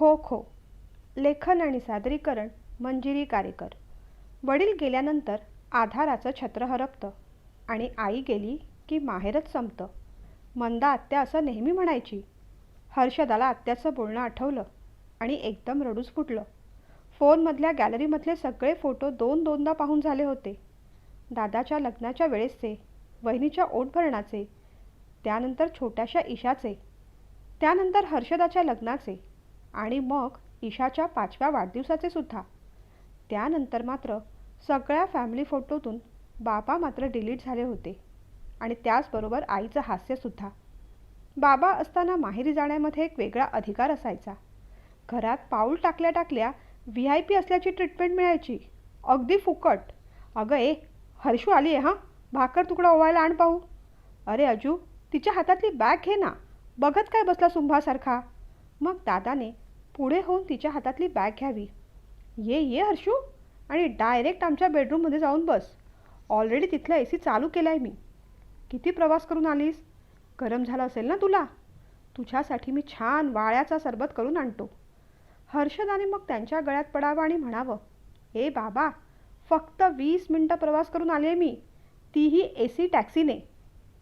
खो खो लेखन आणि सादरीकरण मंजिरी कारेकर. वडील गेल्यानंतर आधाराचं छत्र हरपतं आणि आई गेली की माहेरच संपतं. मंदा आत्या असं नेहमी म्हणायची. हर्षदाला आत्याचं बोलणं आठवलं आणि एकदम रडूच फुटलं. फोनमधल्या गॅलरीमधले सगळे फोटो दोन दोनदा पाहून झाले होते. दादाच्या लग्नाच्या वेळेसचे वहिनीच्या ओटभरणाचे त्यानंतर छोट्याशा ईशाचे त्यानंतर हर्षदाच्या लग्नाचे आणि मग ईशाच्या पाचव्या वाढदिवसाचे सुद्धा. त्यानंतर मात्र सगळ्या फॅमिली फोटोतून बाबा मात्र डिलीट झाले होते. आणि त्याचबरोबर आईचं हास्यसुद्धा बाबा असताना माहेरी जाण्यामध्ये एक वेगळा अधिकार असायचा. घरात पाऊल टाकल्या टाकल्या व्ही आय पी असल्याची ट्रीटमेंट मिळायची. अगदी फुकट. अगं ए हर्षू आली आहे हां? भाकर तुकडा ओवायला आण पाहू. अरे अजू तिच्या हातातली बॅग घे ना. बघत काय बसला सुंभासारखा? मग दादाने पुढे होऊन तिच्या हातातली बॅग घ्यावी. ये ये हर्षू आणि डायरेक्ट आमच्या बेडरूममध्ये जाऊन बस. ऑलरेडी तिथला ए सी चालू केला आहे मी. किती प्रवास करून आलीस? गरम झाला असेल ना तुला? तुझ्यासाठी मी छान वाळ्याचा सरबत करून आणतो. हर्षदाने मग त्यांच्या गळ्यात पडावं आणि म्हणावं ए बाबा फक्त वीस मिनटं प्रवास करून आले मी. तीही ए सी टॅक्सीने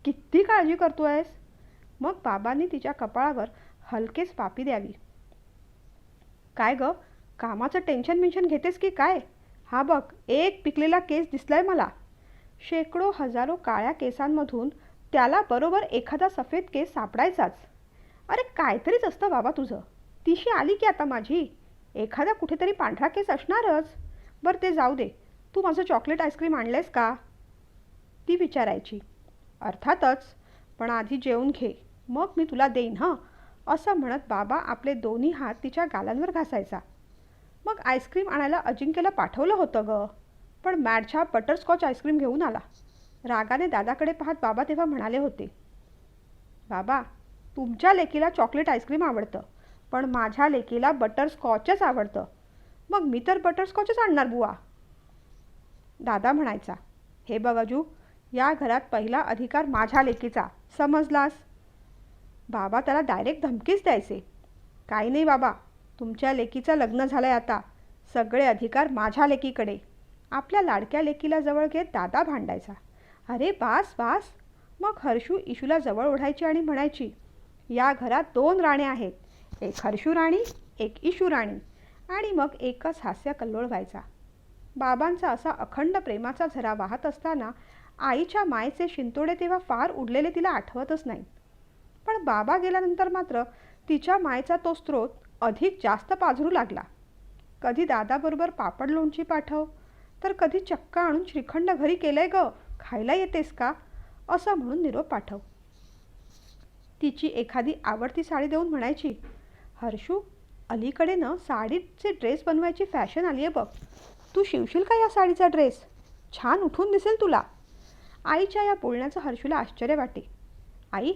किती काळजी करतो आहेस मग बाबांनी तिच्या कपाळावर हलकेच पापी द्यावी. काय ग? कामाचं टेन्शन मिन्शन घेतेस की काय? हा बघ एक पिकलेला केस दिसलाय मला. शेकडो हजारो काळ्या केसांमधून त्याला बरोबर एखादा सफेद केस सापडायचाच. अरे काहीतरीच असतं बाबा तुझं. तिशी आली की आता माझी. एखादा कुठेतरी पांढरा केस असणारच. बरं ते जाऊ दे. तू माझं चॉकलेट आईस्क्रीम आणलंयस का? ती विचारायची. अर्थातच. पण आधी जेवून घे. मग मी तुला देईन हं? असं म्हणत बाबा आपले दोन्ही हात तिच्या गालांवर घासायचा. मग आईस्क्रीम आणायला अजिंक्यला पाठवलं होतं ग पण मॅडच्या बटरस्कॉच आईस्क्रीम घेऊन आला. रागाने दादाकडे पाहत बाबा तेव्हा म्हणाले होते बाबा तुमच्या लेकीला चॉकलेट आईस्क्रीम आवडतं पण माझ्या लेकीला बटरस्कॉचच आवडतं. मग मी तर बटरस्कॉचच आणणार बुवा. दादा म्हणायचा हे बघ अजू या घरात पहिला अधिकार माझ्या लेकीचा समजलास? बाबा त्याला डायरेक्ट धमकीच द्यायचे. काही नाही बाबा तुमच्या लेकीचं लग्न झालं आहे आता. सगळे अधिकार माझ्या लेकीकडे. आपल्या लाडक्या लेकीला जवळ घेत दादा भांडायचा. अरे बास बास. मग हर्षू इशूला जवळ ओढायची आणि म्हणायची या घरात दोन राण्या आहेत. एक हर्षू राणी एक इशू राणी. आणि मग एकच हास्य कल्लोळ व्हायचा. बाबांचा असा अखंड प्रेमाचा झरा वाहत असताना आईच्या मायेचे शिंतोडे तेव्हा फार उडलेले तिला आठवतच नाहीत पण बाबा गेल्यानंतर मात्र तिच्या मायचा तो स्रोत अधिक जास्त पाझरू लागला. कधी दादाबरोबर पापड लोणची पाठव तर कधी चक्का आणून श्रीखंड घरी केलंय ग खायला येतेस का? असं म्हणून निरोप पाठव. तिची एखादी आवडती साडी देऊन म्हणायची हर्षू अलीकडे ना साडीचे ड्रेस बनवायची फॅशन आली आहे बघ. तू शिवशील का या साडीचा ड्रेस? छान उठून दिसेल तुला. आईच्या या बोलण्याचं हर्षूला आश्चर्य वाटे. आई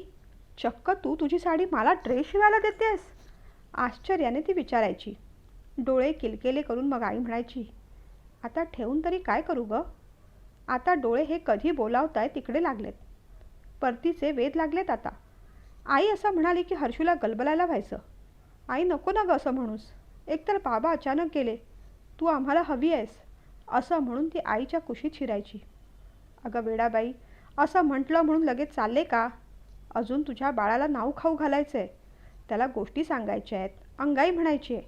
चक्क तू तुझी साडी मला ड्रेस शिवायला देतेस? आश्चर्याने ती विचारायची. डोळे किलकेले करून मग आई म्हणायची आता ठेवून तरी काय करू ग? आता डोळे हे कधी बोलावताय तिकडे लागलेत. परतीचे वेध लागलेत आता. आई असं म्हणाली की हर्षूला गलबलायला व्हायचं. आई नको ना ग असं म्हणूस. एकतर बाबा अचानक गेले. तू आम्हाला हवी आहेस. असं म्हणून ती आईच्या कुशीत शिरायची. अगं वेडाबाई असं म्हटलं म्हणून लगेच चालले का? अजून तुझ्या बाळाला नाव खाऊ घालायचं आहे त्याला गोष्टी सांगायच्या आहेत. अंगाई म्हणायची आहे.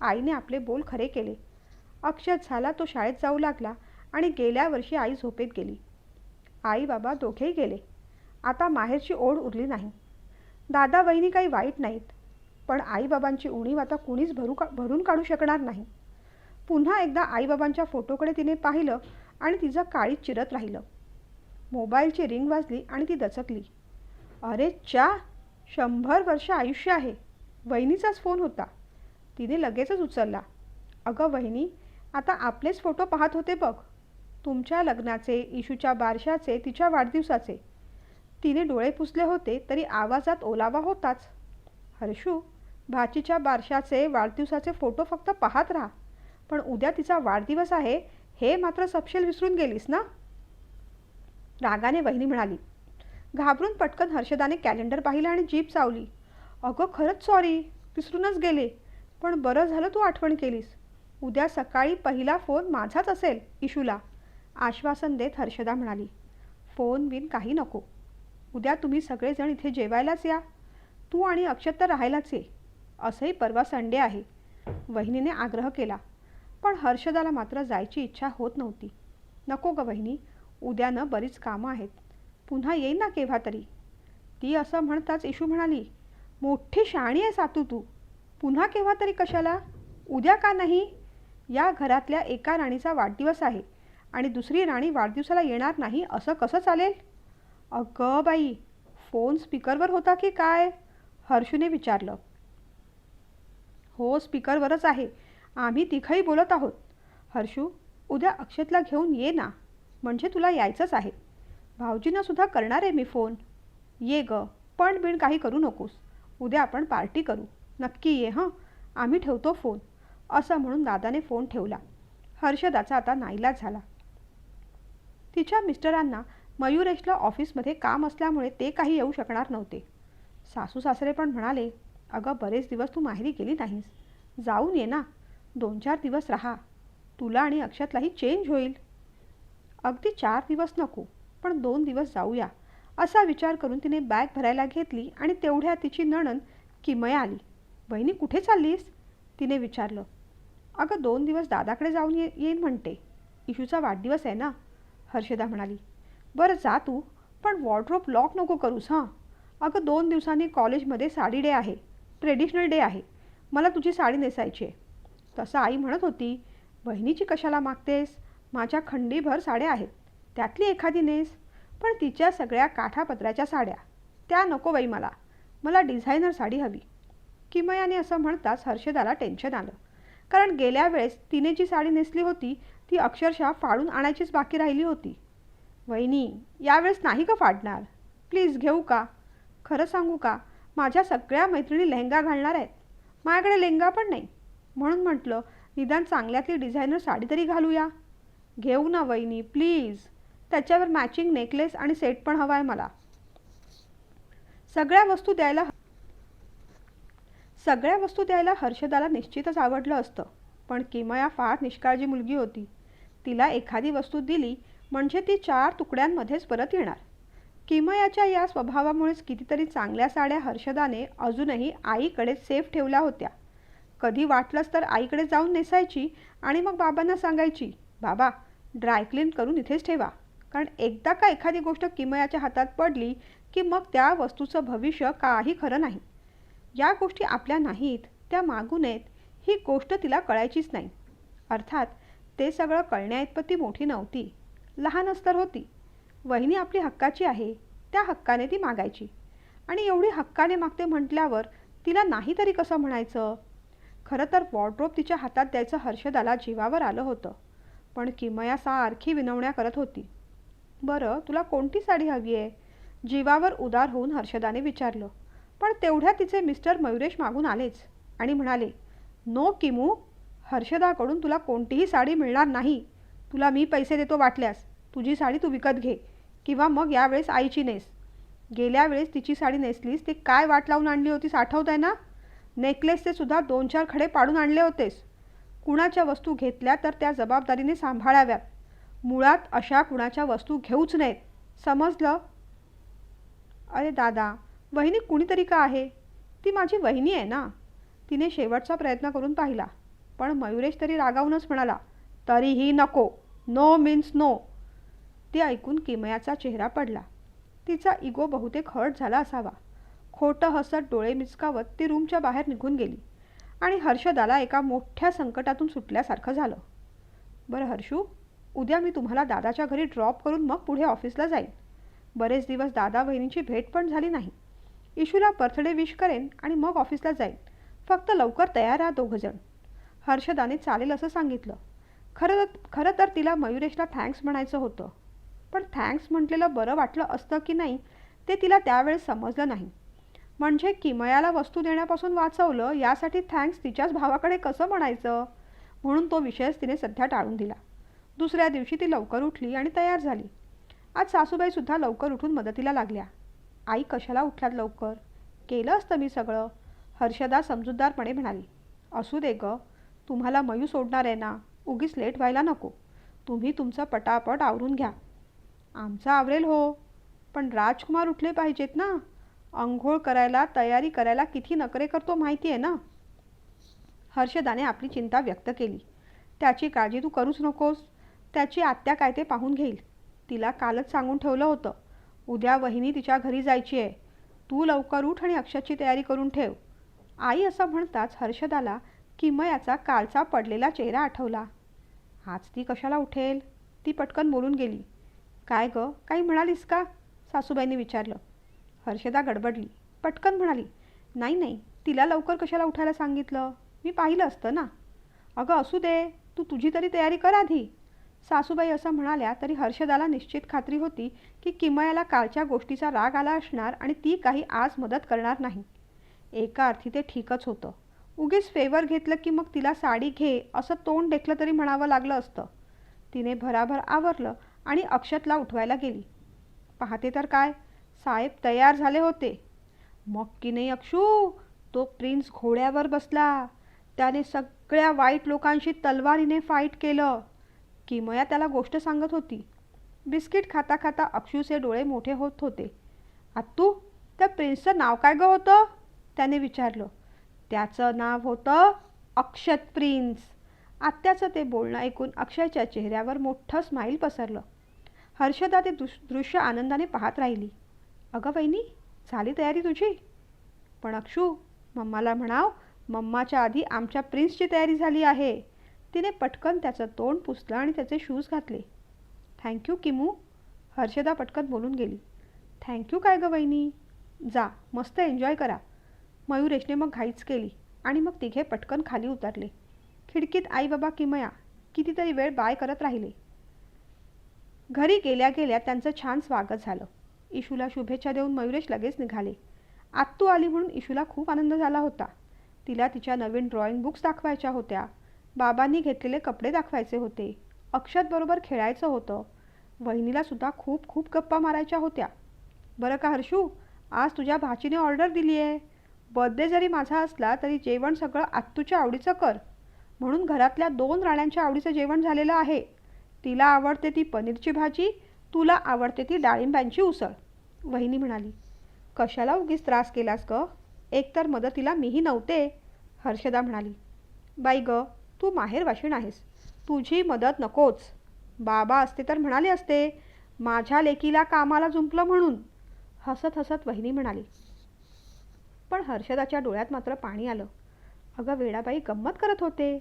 आईने आपले बोल खरे केले. अक्षत झाला तो शाळेत जाऊ लागला आणि गेल्या वर्षी आई झोपेत गेली. आई बाबा दोघेही गेले. आता माहेरची ओढ उरली नाही. दादा वहिनी काही वाईट नाहीत. पण आईबाबांची उणीव आता कुणीच भरू का भरून काढू शकणार नाही. पुन्हा एकदा आईबाबांच्या फोटोकडे तिने पाहिलं आणि तिचं काळीत चिरत राहिलं. मोबाईलची रिंग वाजली आणि ती दचकली. अरे च्या शंभर वर्ष आयुष्य आहे. वहिनीचाच फोन होता. तिने लगेचच उचलला. अगं वहिनी आता आपलेच फोटो पाहत होते बघ. तुमच्या लग्नाचे इशूच्या बारशाचे तिच्या वाढदिवसाचे. तिने डोळे पुसले होते तरी आवाजात ओलावा होताच. हर्षू भाचीच्या बारशाचे वाढदिवसाचे फोटो फक्त पाहत राहा. पण उद्या तिचा वाढदिवस आहे हे मात्र सपशेल विसरून गेलीस ना? रागाने वहिनी म्हणाली. घाबरून पटकन हर्षदाने कॅलेंडर पाहिलं आणि जीप चावली. अगं खरंच सॉरी विसरूनच गेले. पण बरं झालं तू आठवण केलीस. उद्या सकाळी पहिला फोन माझाच असेल इशूला. आश्वासन देत हर्षदा म्हणाली. फोन बिन काही नको. उद्या तुम्ही सगळेजण इथे जेवायलाच या. तू आणि अक्षत तर राहायलाच ये. असंही परवा संडे आहे. वहिनीने आग्रह केला. पण हर्षदाला मात्र जायची इच्छा होत नव्हती. नको ग वहिनी. उद्यानं बरीच कामं आहेत. पुन्हा येईन ना केव्हा तरी. ती असं म्हणताच इशू म्हणाली मोठी शाणी आहे सातू तू. पुन्हा केव्हा तरी कशाला? उद्या का नाही? या घरातल्या एका राणीचा वाढदिवस आहे आणि दुसरी राणी वाढदिवसाला येणार नाही असं कसं चालेल? अगं बाई फोन स्पीकरवर होता की काय? हर्षूने विचारलं. हो स्पीकरवरच आहे. आम्ही तिघंही बोलत आहोत. हर्षू उद्या अक्षतला घेऊन ये ना. म्हणजे तुला यायचंच आहे. भाऊजींनासुद्धा करणार आहे मी फोन. ये ग पण बिण काही करू नकोस. उद्या आपण पार्टी करू. नक्की ये हं? आम्ही ठेवतो फोन. असं म्हणून दादाने फोन ठेवला. हर्षदाचा आता नाईलाज झाला. तिच्या मिस्टरांना मयुरेशला ऑफिसमध्ये काम असल्यामुळे ते काही येऊ शकणार नव्हते. सासू सासरे पण म्हणाले अगं बरेच दिवस तू माहेरी गेली नाहीस. जाऊन ये ना. दोन चार दिवस राहा. तुला आणि अक्षतलाही चेंज होईल. अगदी चार दिवस नको. पण दोन दिवस जाऊया असा विचार करून तिने बॅग भरायला घेतली आणि तेवढ्या तिची नणन किमया आली. बहिणी कुठे चाललीस? तिने विचारलं. अगं दोन दिवस दादाकडे जाऊन ये येईन म्हणते. इशूचा वाढदिवस आहे ना हर्षदा म्हणाली. बरं जा तू पण वॉर्ड्रोप लॉक नको करूस हां. अगं दोन दिवसांनी कॉलेजमध्ये साडी डे आहे ट्रेडिशनल डे आहे. मला तुझी साडी नेसायची आहे. तसं आई म्हणत होती बहिणीची कशाला मागतेस? माझ्या खंडीभर साड्या आहेत. त्यातली एखादी नेस पण तिच्या सगळ्या काठापत्राच्या साड्या. त्या नको बाई मला. मला डिझायनर साडी हवी. किमयाने असं म्हणताच हर्षदाला टेन्शन आलं. कारण गेल्या वेळेस तिने जी साडी नेसली होती ती अक्षरशः फाडून आणायचीच बाकी राहिली होती. वहिनी यावेळेस नाही का फाडणार? प्लीज घेऊ का? खरं सांगू का? माझ्या सगळ्या मैत्रिणी लेहंगा घालणार आहेत. माझ्याकडे लेहंगा पण नाही. म्हणून म्हटलं निदान चांगल्यातली डिझायनर साडी तरी घालूया. घेऊ ना वहिनी प्लीज. त्याच्यावर मॅचिंग नेकलेस आणि सेट पण हवा आहे मला. सगळ्या वस्तू द्यायला सगळ्या वस्तू द्यायला हर्षदाला निश्चितच आवडलं असतं. पण किमया फार निष्काळजी मुलगी होती. तिला एखादी वस्तू दिली म्हणजे ती चार तुकड्यांमध्येच परत येणार. किमयाच्या या स्वभावामुळेच कितीतरी चांगल्या साड्या हर्षदाने अजूनही आईकडे सेफ ठेवल्या होत्या. कधी वाटलंच तर आईकडे जाऊन नेसायची आणि मग बाबांना सांगायची बाबा ड्रायक्लीन करून इथेच ठेवा. कारण एकदा का एखादी गोष्ट किमयाच्या हातात पडली की मग त्या वस्तूचं भविष्य काही खरं नाही. या गोष्टी आपल्या नाहीत त्या मागू नयेत ही गोष्ट तिला कळायचीच नाही. अर्थात ते सगळं कळण्याइतपत ती मोठी नव्हती. लहानच तर होती. वहिनी आपली हक्काची आहे त्या हक्काने ती मागायची. आणि एवढी हक्काने मागते म्हटल्यावर तिला नाही तरी कसं म्हणायचं? खरं तर वॉर्ड्रोप तिच्या हातात द्यायचं हर्षदाला जीवावर आलं होतं. पण किमया सारखी विनवण्या करत होती. बरं तुला कोणती साडी हवी आहे? जीवावर उदार होऊन हर्षदाने विचारलं. पण तेवढ्या तिचे मिस्टर मयुरेश मागून आलेच आणि म्हणाले नो किमू हर्षदाकडून तुला कोणतीही साडी मिळणार नाही. तुला मी पैसे देतो वाटल्यास. तुझी साडी तू विकत घे किंवा मग यावेळेस आईची नेस. गेल्या वेळेस तिची साडी नेसलीस ती काय वाट लावून आणली होतीस आठवत आहे ना? नेकलेसचे सुद्धा दोन चार खडे पाडून आणले होतेस. कुणाच्या वस्तू घेतल्या तर त्या जबाबदारीने सांभाळाव्यात. मुळात अशा कुणाच्या वस्तू घेऊच नाहीत समजलं? अरे दादा वहिनी कुणीतरी का आहे? ती माझी वहिनी आहे ना? तिने शेवटचा प्रयत्न करून पाहिला पण मयुरेश तरी रागावूनच म्हणाला तरीही नको. नो मीन्स नो ते ऐकून किमयाचा चेहरा पडला. तिचा इगो बहुतेक हर्ट झाला असावा. खोटं हसत डोळे मिचकावत ती रूमच्या बाहेर निघून गेली आणि हर्षदाला एका मोठ्या संकटातून सुटल्यासारखं झालं. बरं हर्षू उद्या मी तुम्हाला दादाच्या घरी ड्रॉप करून मग पुढे ऑफिसला जाईन. बरेच दिवस दादा बहिणींची भेट पण झाली नाही. इशूला बर्थडे विश करेन आणि मग ऑफिसला जाईन. फक्त लवकर तयार राहा दोघंजण. हर्षदाने चालेल असं सांगितलं. खरं खरं तर तिला मयुरेशला थँक्स म्हणायचं होतं. पण थँक्स म्हटलेलं बरं वाटलं असतं की नाही ते तिला त्यावेळेस समजलं नाही. म्हणजे किमयाला वस्तू देण्यापासून वाचवलं यासाठी थँक्स तिच्याच भावाकडे कसं म्हणायचं? म्हणून तो विषयच तिने सध्या टाळून दिला. दुसऱ्या दिवशी ती लवकर उठली आणि तयार झाली. आज सासूबाईसुद्धा लवकर उठून मदतीला लागल्या. आई कशाला उठल्यात लवकर? केलं असतं मी सगळं. हर्षदा समजूतदारपणे म्हणाली असू दे ग तुम्हाला मयू सोडणार आहे ना? उगीच लेट व्हायला नको. तुम्ही तुमचं पटापट आवरून घ्या. आमचं आवरेल हो. पण राजकुमार उठले पाहिजेत ना? अंघोळ करायला तयारी करायला किती नकरे करतो माहिती आहे ना? हर्षदाने आपली चिंता व्यक्त केली. त्याची काळजी तू करूच नकोस. त्याची आत्या काय ते पाहून घेईल. तिला कालच सांगून ठेवलं होतं. उद्या वहिनी तिच्या घरी जायची आहे तू लवकर उठ आणि अक्षरची तयारी करून ठेव. आई असं म्हणताच हर्षदाला किमयाचा कालचा पडलेला चेहरा आठवला. आज ती कशाला उठेल? ती पटकन बोलून गेली. काय ग? काही म्हणालीस का? सासूबाईंनी विचारलं. हर्षदा गडबडली. पटकन म्हणाली नाही नाही. तिला लवकर कशाला उठायला सांगितलं? मी पाहिलं असतं ना. अगं असू दे. तू तुझी तरी तयारी कर आधी. सासूबाई असं म्हणाल्या तरी हर्षदाला निश्चित खात्री होती की किमयाला कालच्या गोष्टीचा राग आला असणार आणि ती काही आज मदत करणार नाही. एका अर्थी ते ठीकच होतं. उगीच फेवर घेतलं की मग तिला साडी घे असं तोंड देखलं तरी म्हणावं लागलं असतं. तिने भराभर आवरलं आणि अक्षतला उठवायला गेली. पाहते तर काय? साहेब तयार झाले होते. मग की नाही अक्षू? तो प्रिन्स घोड्यावर बसला. त्याने सगळ्या वाईट लोकांशी तलवारीने फाईट केलं. किमया त्याला गोष्ट सांगत होती. बिस्किट खाता खाता अक्षूचे डोळे मोठे होत होते. आत्तू त्या प्रिन्सचं नाव काय गं होतं? त्याने विचारलं. त्याचं नाव होतं अक्षत प्रिन्स. आत्याचं ते बोलणं ऐकून अक्षयच्या चेहऱ्यावर मोठं स्माईल पसरलं. हर्षदा ते दृश दृश्य आनंदाने पाहत राहिली. अगं वहिनी झाली तयारी तुझी? पण अक्षू मम्माला म्हणाव मम्माच्या आधी आमच्या प्रिन्सची तयारी झाली आहे. तिने पटकन त्याचं तोंड पुसलं आणि त्याचे शूज घातले. थँक्यू किमू. हर्षदा पटकन बोलून गेली. थँक्यू काय गं वहिनी? जा मस्त एन्जॉय करा. मयुरेशने मग घाईच केली आणि मग तिघे पटकन खाली उतरले. खिडकीत आई बाबा किमया कितीतरी वेळ बाय करत राहिले. घरी गेल्या गेल्या त्यांचं छान स्वागत झालं. इशूला शुभेच्छा देऊन मयुरेश लगेच निघाले. आत्तू आली म्हणून इशूला खूप आनंद झाला होता. तिला तिच्या नवीन ड्रॉइंग बुक्स दाखवायच्या होत्या. बाबांनी घेतलेले कपडे दाखवायचे होते. अक्षतबरोबर खेळायचं होतं. वहिनीला सुद्धा खूप खूप गप्पा मारायच्या होत्या. बरं का हर्षू आज तुझ्या भाचीने ऑर्डर दिली आहे. बर्थडे जरी माझा असला तरी जेवण सगळं आत्तूच्या आवडीचं कर. म्हणून घरातल्या दोन राण्यांच्या आवडीचं जेवण झालेलं आहे. तिला आवडते ती पनीरची भाजी तुला आवडते ती डाळिंबांची उसळ. वहिनी म्हणाली. कशाला उगीच त्रास केलास ग? एकतर मदतीला मीही नव्हते हर्षदा म्हणाली. बाई ग तू माहेरवाशीण आहेस तुझी मदत नकोच. बाबा असते तर म्हणाले असते माझ्या लेकीला कामाला जुंपलं म्हणून. हसत हसत वहिनी म्हणाली. पण हर्षदाच्या डोळ्यात मात्र पाणी आलं. अगं वेडाबाई गंमत करत होते.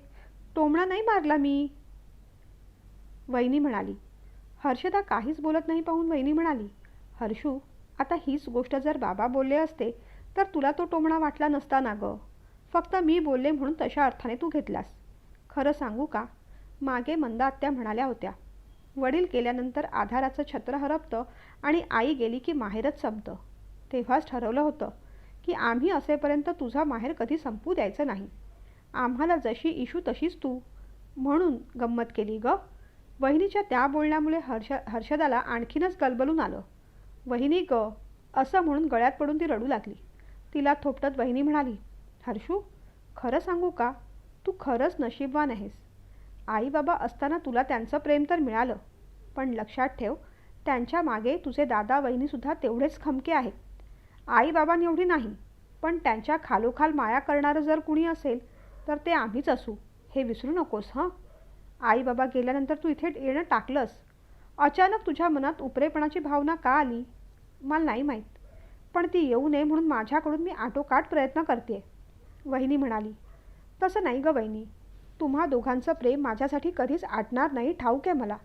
टोमणा नाही मारला मी. वहिनी म्हणाली. हर्षदा काहीच बोलत नाही पाहून वहिनी म्हणाली. हर्षू आता हीच गोष्ट जर बाबा बोलले असते तर तुला तो टोमणा वाटला नसता ना गं. फक्त मी बोलले म्हणून तशा अर्थाने तू घेतलास. खरं सांगू का? मागे मंदा आत्या म्हणाल्या होत्या. वडील गेल्यानंतर आधाराचं छत्र हरपतं आणि आई गेली की माहेरच संपतं. तेव्हाच ठरवलं होतं की आम्ही असेपर्यंत तुझा माहेर कधी संपू द्यायचं नाही. आम्हाला जशी इशू तशीच तू. म्हणून गंमत केली ग. वहिनीच्या त्या बोलण्यामुळे हर्ष हर्षदाला आणखीनच गलबलून आलं. वहिनी ग असं म्हणून गळ्यात पडून ती रडू लागली. तिला थोपटत वहिनी म्हणाली हर्षू खरं सांगू का? तू खरंच नशीबवान आहेस. आई बाबा असताना तुला त्यांचं प्रेम तर मिळालं पण लक्षात ठेव त्यांच्या मागे तुझे दादा वहिनीसुद्धा तेवढेच खमके आहेत. आई एवढी नाही पण त्यांच्या खालोखाल माया करणारं जर कुणी असेल तर ते आम्हीच असू. हे विसरू नकोस हां? आई बाबा गेल्यानंतर तू इथे येणं टाकलंस. अचानक तुझ्या मनात उपरेपणाची भावना का आली? मला नाही माहीत पण ती येऊ नये म्हणून माझ्याकडून मी आटोकाट प्रयत्न करते वहिनी म्हणाली तसं नाही गं वहिनी. तुम्हा दोघांचं प्रेम माझ्यासाठी कधीच आटणार नाही ठाऊक आहे मला.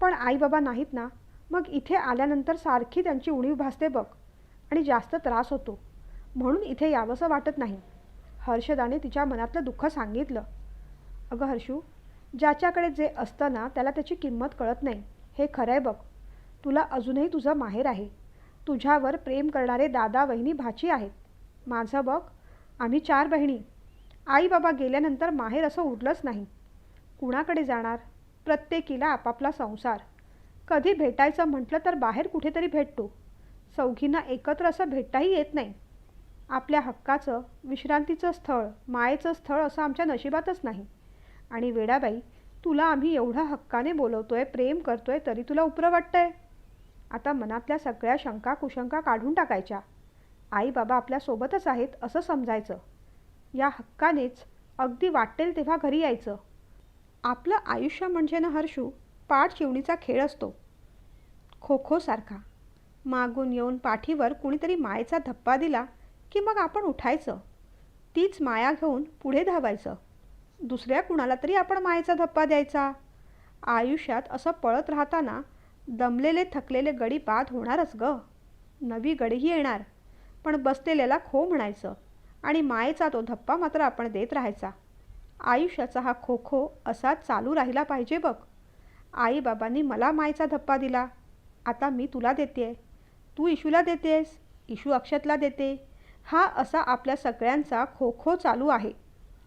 पण आई बाबा नाहीत ना मग इथे आल्यानंतर सारखी त्यांची उणीव भासते बघ. आणि जास्त त्रास होतो. म्हणून इथे यावंसं वाटत नाही. हर्षदाने तिच्या मनातलं दुःख सांगितलं. अगं हर्षू ज्याच्याकडे जे असतं ना त्याला त्याची किंमत कळत नाही. हे खरं आहे बघ. तुला अजूनही तुझं माहेर आहे. तुझ्यावर प्रेम करणारे दादा वहिनी भाची आहेत. माझं बघ आम्ही चार बहिणी. आई बाबा गेल्यानंतर माहेर असं उरलंच नाही. कुणाकडे जाणार? प्रत्येकीला आपापला संसार. कधी भेटायचं म्हटलं तर बाहेर कुठेतरी भेटतो. चौघींना एकत्र असं भेटताही येत नाही. आपल्या हक्काचं विश्रांतीचं स्थळ मायेचं स्थळ असं आमच्या नशिबातच नाही. आणि वेडाबाई तुला आम्ही एवढा हक्काने बोलवतोय प्रेम करतोय तरी तुला उपरं वाटतंय? आता मनातल्या सगळ्या शंका कुशंका काढून टाकायच्या. आई बाबा आपल्यासोबतच आहेत असं समजायचं. या हक्कानेच अगदी वाटेल तेव्हा घरी यायचं. आपलं आयुष्य म्हणजे ना हर्षू पाठ शिवणीचा खेळ असतो. खो खोसारखा मागून येऊन पाठीवर कुणीतरी मायेचा धप्पा दिला की मग आपण उठायचं. तीच माया घेऊन पुढे धावायचं. दुसऱ्या कुणाला तरी आपण मायेचा धप्पा द्यायचा. आयुष्यात असं पळत राहताना दमलेले थकलेले गडी बाद होणारच ग. नवी गडीही येणार. पण बसलेल्याला खो म्हणायचं. आणि मायेचा तो धप्पा मात्र आपण देत राहायचा. आयुष्याचा हा खो खो असा चालू राहिला पाहिजे बघ. आईबाबांनी मला मायेचा धप्पा दिला. आता मी तुला देते तू इशूला देतेस इशू अक्षतला देते. हा असा आपल्या सगळ्यांचा खो खो चालू आहे.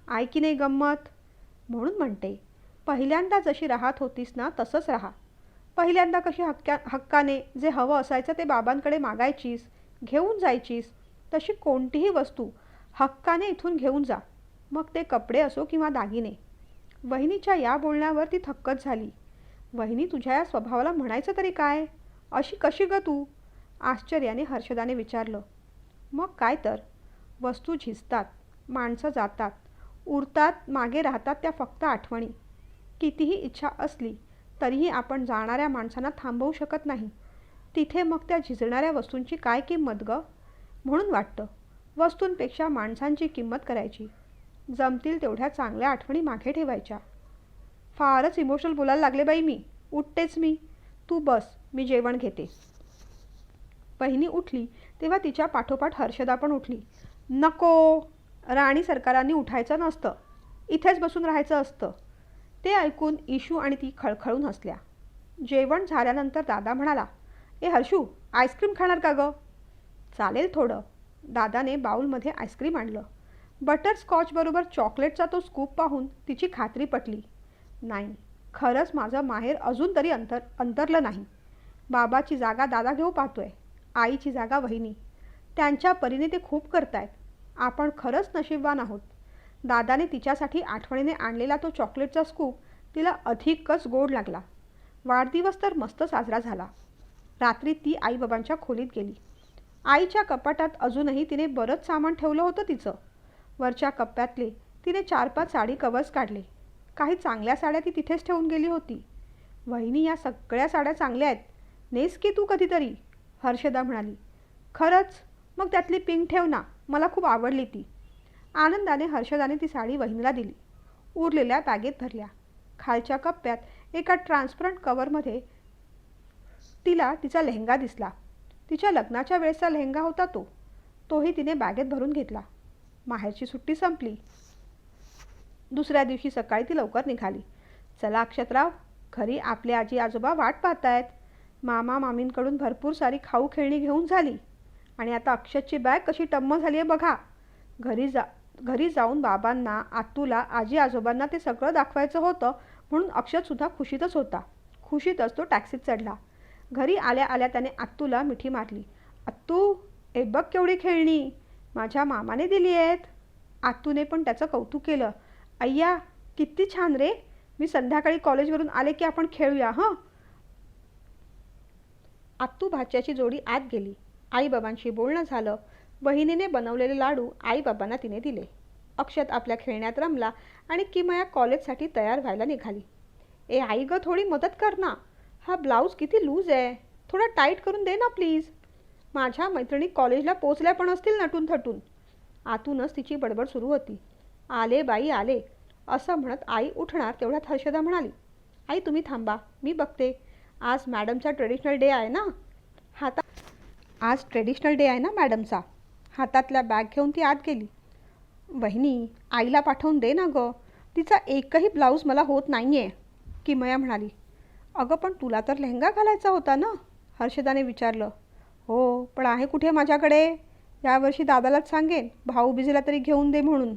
आय की नाही गंमत? म्हणून म्हणते. पहिल्यांदा जशी राहत होतीस ना तसंच राहा. पहिल्यांदा कशी हक्का हक्काने जे हवं असायचं ते बाबांकडे मागायचीस घेऊन जायचीस तशी कोणतीही वस्तू हक्काने इथून घेऊन जा. मग ते कपडे असो किंवा दागिने. वहिनीच्या या बोलण्यावर ती थक्कच झाली. वहिनी तुझ्या या स्वभावाला म्हणायचं तरी काय? अशी कशी ग तू? आश्चर्याने हर्षदाने विचारलं. मग काय तर? वस्तू झिजतात माणसं जातात उरतात मागे राहतात त्या फक्त आठवणी. कितीही इच्छा असली तरीही आपण जाणाऱ्या माणसांना थांबवू शकत नाही. तिथे मग त्या झिजणाऱ्या वस्तूंची काय किंमत ग? म्हणून वाटतं. वस्तूंपेक्षा माणसांची किंमत करायची. जमतील तेवढ्या चांगल्या आठवणी मागे ठेवायच्या. फारच इमोशनल बोलायला लागले बाई मी. उठतेच मी. तू बस मी जेवण घेते. बहिणी उठली तेव्हा तिच्या पाठोपाठ हर्षदा पण उठली. नको! राणी सरकारांनी उठायचं नसतं. इथेच बसून राहायचं असतं. ते ऐकून इशू आणि ती खळखळून हसल्या. जेवण झाल्यानंतर दादा म्हणाला ए हर्षू आईस्क्रीम खाणार का गं? चालेल थोडं. दादाने बाऊलमध्ये आईस्क्रीम आणलं. बटरस्कॉचबरोबर चॉकलेटचा तो स्कूप पाहून तिची खात्री पटली. नाही खरंच माझं माहेर अजून तरी अंतर अंतरलं नाही. बाबाची जागा दादा घेऊ पाहतोय आईची जागा वहिनी. त्यांच्या परीने ते खूप करतायत. आपण खरंच नशीबवान आहोत. दादाने तिच्यासाठी आठवणीने आणलेला तो चॉकलेटचा स्कूप तिला अधिकच गोड लागला. वाढदिवस तर मस्त साजरा झाला. रात्री ती आईबाबांच्या खोलीत गेली. आईच्या कपाटात अजूनही तिने बरंच सामान ठेवलं होतं तिचं. वरच्या कप्प्यातले तिने चार पाच साडी कवर्स काढले. काही चांगल्या साड्या ती तिथेच ठेवून गेली होती. वहिनी या सगळ्या साड्या चांगल्या आहेत. नेस की तू कधीतरी? हर्षदा म्हणाली. खरंच? मग त्यातली पिंक ठेव ना. मला खूप आवडली ती. आनंदाने हर्षदाने ती साडी वहिनीला दिली. उरलेल्या बॅगेत भरल्या खालच्या कप्प्यात एका ट्रान्सपरंट कवरमध्ये तिला तिचा लेहंगा दिसला. तिच्या लग्नाच्या वेळेचा लेहंगा होता तो. तोही तिने बॅगेत भरून घेतला. माहेरची सुट्टी संपली. दुसऱ्या दिवशी सकाळी ती लवकर निघाली. चला अक्षतराव घरी आपले आजी आजोबा वाट पाहतायत. मामा मामींकडून भरपूर सारी खाऊ खेळणी घेऊन झाली. आणि आता अक्षतची बॅग कशी टम्म झाली आहे बघा. घरी जा घरी जाऊन बाबांना आतूला आजी आजोबांना ते सगळं दाखवायचं होतं म्हणून अक्षतसुद्धा खुशीतच होता. खुशीतच तो टॅक्सीत चढला. घरी आल्या आल्या त्याने आत्तूला मिठी मारली. आत्तू ए बघ केवढी खेळणी. माझ्या मामाने दिली आहेत. आत्तूने पण त्याचं कौतुक केलं. अय्या किती छान रे. मी संध्याकाळी कॉलेजवरून आले की आपण खेळूया हं? आत्तू भाच्याची जोडी आत गेली. आईबाबांशी बोलणं झालं. बहिणीने बनवलेले लाडू आईबाबांना तिने दिले. अक्षत आपल्या खेळण्यात रमला आणि किमया कॉलेजसाठी तयार व्हायला निघाली. ए आई गं थोडी मदत कर ना. हा ब्लाऊज किती लूज आहे. थोडा टाईट करून दे ना प्लीज. माझ्या मैत्रिणी कॉलेजला पोचल्या पण असतील नटून थटून. आतूनच तिची बडबड सुरू होती. आले बाई आले. असं म्हणत आई उठणार तेवढ्यात हर्षदा म्हणाली आई तुम्ही थांबा मी बघते. आज मॅडमचा ट्रेडिशनल डे आहे ना? हाता आज ट्रेडिशनल डे आहे ना मॅडमचा. हातातल्या बॅग घेऊन ती आत गेली. वहिनी आईला पाठवून दे ना गं. तिचा एकही ब्लाऊज मला होत नाही आहे किमया म्हणाली. अगं पण तुला तर लेहंगा घालायचा होता ना? हर्षदाने विचारलं. हो पण आहे कुठे माझ्याकडे? यावर्षी दादालाच सांगेन भाऊ बिजीला तरी घेऊन दे म्हणून.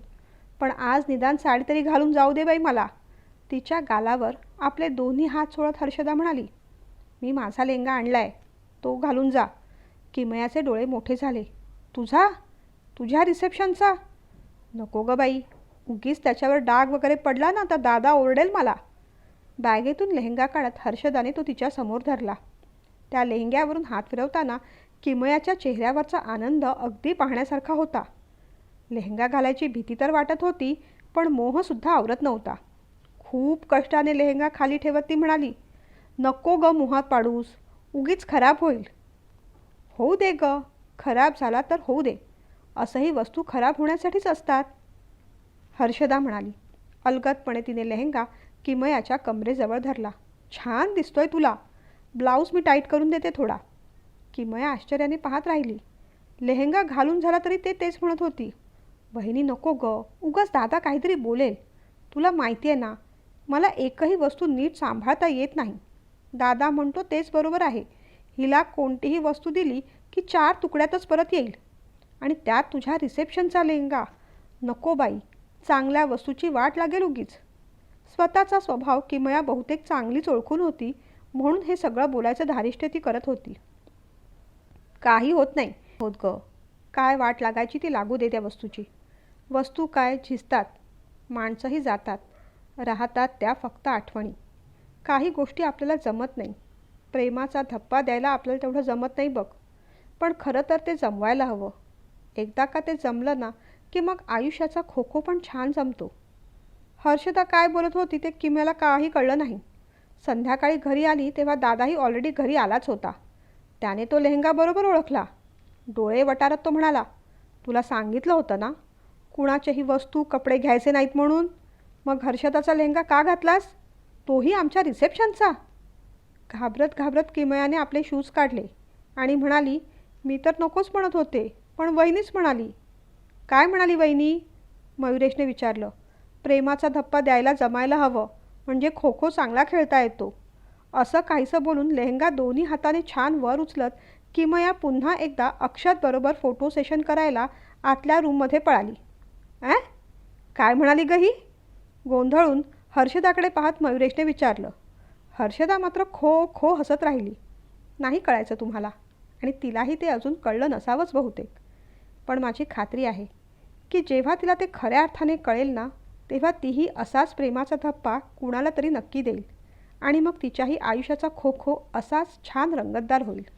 पण आज निदान साडी तरी घालून जाऊ दे बाई मला. तिच्या गालावर आपले दोन्ही हात सोडत हर्षदा म्हणाली मी माझा लेहंगा आहे तो घालून जा. किमयाचे डोळे मोठे झाले. तुझा? तुझ्या रिसेप्शनचा? नको ग बाई उगीच त्याच्यावर डाग वगैरे पडला ना तर दादा ओरडेल मला. बॅगेतून लेहंगा काढत हर्षदाने तो तिच्या समोर धरला. त्या लेहंग्यावरून हात फिरवताना किमयाच्या चेहऱ्यावरचा आनंद अगदी पाहण्यासारखा होता. लेहंगा घालायची भीती तर वाटत होती पण मोहसुद्धा आवरत नव्हता. खूप कष्टाने लेहंगा खाली ठेवत ती म्हणाली नको ग मुहात पाडूस उगीच खराब होईल. होऊ दे ग खराब झाला तर होऊ दे असंही वस्तू खराब होण्यासाठीच असतात. हर्षदा म्हणाली. अलगदपणे तिने लेहंगा किमयाच्या कमरेजवळ धरला. छान दिसतोय तुला. ब्लाऊज मी टाईट करून देते थोडा. किमया आश्चर्याने पाहत राहिली. लेहंगा घालून झाला तरी ते तेच म्हणत होती. बहिणी नको ग. उगाच दादा काहीतरी बोलेल. तुला माहिती आहे ना मला एकही वस्तू नीट सांभाळता येत नाही. दादा म्हणतो तेच बरोबर आहे. हिला कोणतीही वस्तू दिली की चार तुकड्यातच परत येईल. आणि त्यात तुझ्या रिसेप्शनचा लेहंगा. नको बाई. चांगल्या वस्तूची वाट लागेल उगीच. स्वतःचा स्वभाव किमया बहुतेक चांगलीच ओळखून होती म्हणून हे सगळं बोलायचं धारिष्ट्य ती करत होती. काही होत नाही. होत ग. काय वाट लागायची ती लागू दे त्या वस्तूची. वस्तू काय झिजतात. माणसंही जातात. राहतात त्या फक्त आठवणी. काही गोष्टी आपल्याला जमत नाही. प्रेमाचा धप्पा द्यायला आपल्याला तेवढं जमत नाही बघ. पण खरं तर ते जमवायला हवं. एकदा का ते जमलं ना की मग आयुष्याचा खो खो पण छान जमतो. हर्षदा काय बोलत होती ते किम्याला काही कळलं नाही. संध्याकाळी घरी आली तेव्हा दादाही ऑलरेडी घरी आलाच होता. त्याने तो लेहंगा बरोबर ओळखला. डोळे वटारत तो म्हणाला तुला सांगितलं होतं ना? कुणाच्याही वस्तू कपडे घ्यायचे नाहीत म्हणून. मग हर्षदाचा लेहंगा का घातलास? तोही आमच्या रिसेप्शनचा घाबरत घाबरत किमयाने आपले शूज काढले आणि म्हणाली मी तर नकोच म्हणत होते पण वहिनीच म्हणाली. काय म्हणाली वहिनी? मयुरेशने विचारलं. प्रेमाचा धप्पा द्यायला जमायला हवं म्हणजे खो खो चांगला खेळता येतो. असं काहीसं बोलून लेहंगा दोन्ही हाताने छान वर उचलत किमया पुन्हा एकदा अक्षतबरोबर फोटो सेशन करायला आतल्या रूममध्ये पळाली. ॲ काय म्हणाली ग ही? गोंधळून हर्षदाकडे पाहत मयुरेशने विचारलं. हर्षदा मात्र खो खो हसत राहिली. नाही कळायचं तुम्हाला आणि तिलाही ते अजून कळलं नसावंच बहुतेक. पण माझी खात्री आहे की जेव्हा तिला ते खऱ्या अर्थाने कळेल ना तेव्हा तीही असाच प्रेमाचा धप्पा कुणाला तरी नक्की देईल. आणि मग तिच्याही आयुष्याचा खो खो असाच छान रंगतदार होईल.